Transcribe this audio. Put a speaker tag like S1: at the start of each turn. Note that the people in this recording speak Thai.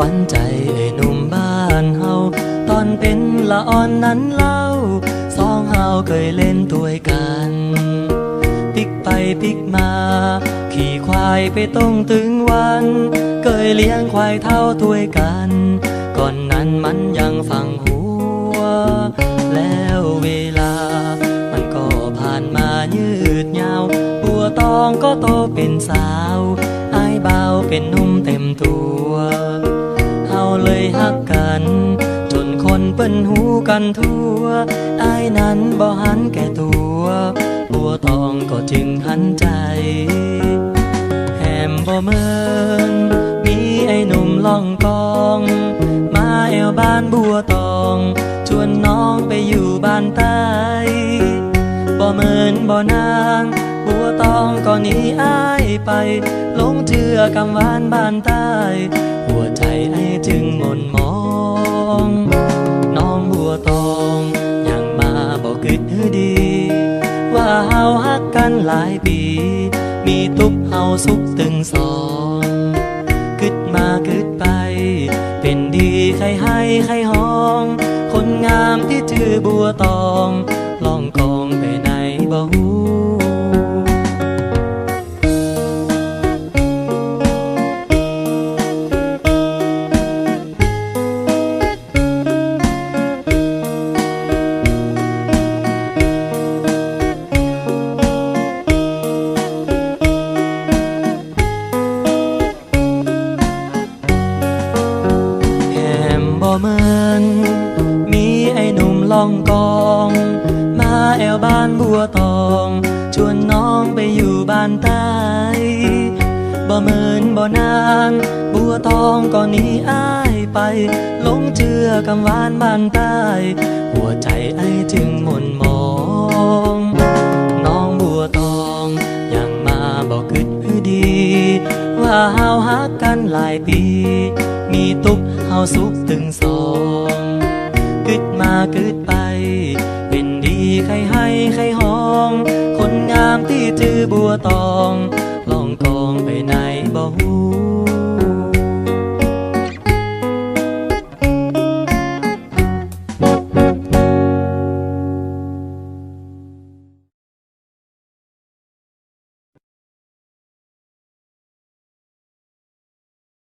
S1: วัญใจไอ้หนุ่มบ้านเฮาตอนเป็นละอ่อนนั้นเล่าสองเฮาเคยเล่นด้วยกัน ปิกไปปิกมา ขี่ควายไปต้งถึงวัน เคยเลี้ยงควายเท่าด้วยกัน ก่อนนั้นมันยังฟังหัว แล้วเวลา มันก็ผ่านมายืดยาว บัวตองก็โตเป็นสาว อายเบาเป็นนุ่มเต็มตัว ปิ้นหูกันทั่วอายนั้นบ่หันแก่ตัวบัวตองก็จึงหันใจ แหมบ่เมินมีไอ้หนุ่มล่องกอง มาแอวบ้านบัวตอง ชวนน้องไปอยู่บ้านใต้บ่เมินบ่นาง บัวตองก็หนีอายไปลงเชื่อกำวานบ้านใต้ หัวใจไอ้จึงหม่นมอง หลายปี มีทุกเฮาสุขตึงสองกึดมากึดไป เป็นดีใครให้ใครห้อง คนงามที่ชื่อบัวตอง ลองกองไปไหนบ่ เหมือนมีไอ้หนุ่มล่องกอง มาแอวบ้านบัวตอง ชวนน้องไปอยู่บ้านใต้บ่เหมือนบ่นาน บัวตองก็หนีอ้ายไปหลงเชื่อกำวานบ้านใต้ หัวใจไอ้จึงหม่นมอง น้องบัวตองยังมาบอกกึดดี ว่าเฮาฮักกันหลายปี ตุกเฮาสุขถึงสองกึดมากึดไป เป็นดีใครให้ใครห้อง คนงามที่จือบัวตอง ลองกองไปไหนบ่ฮู้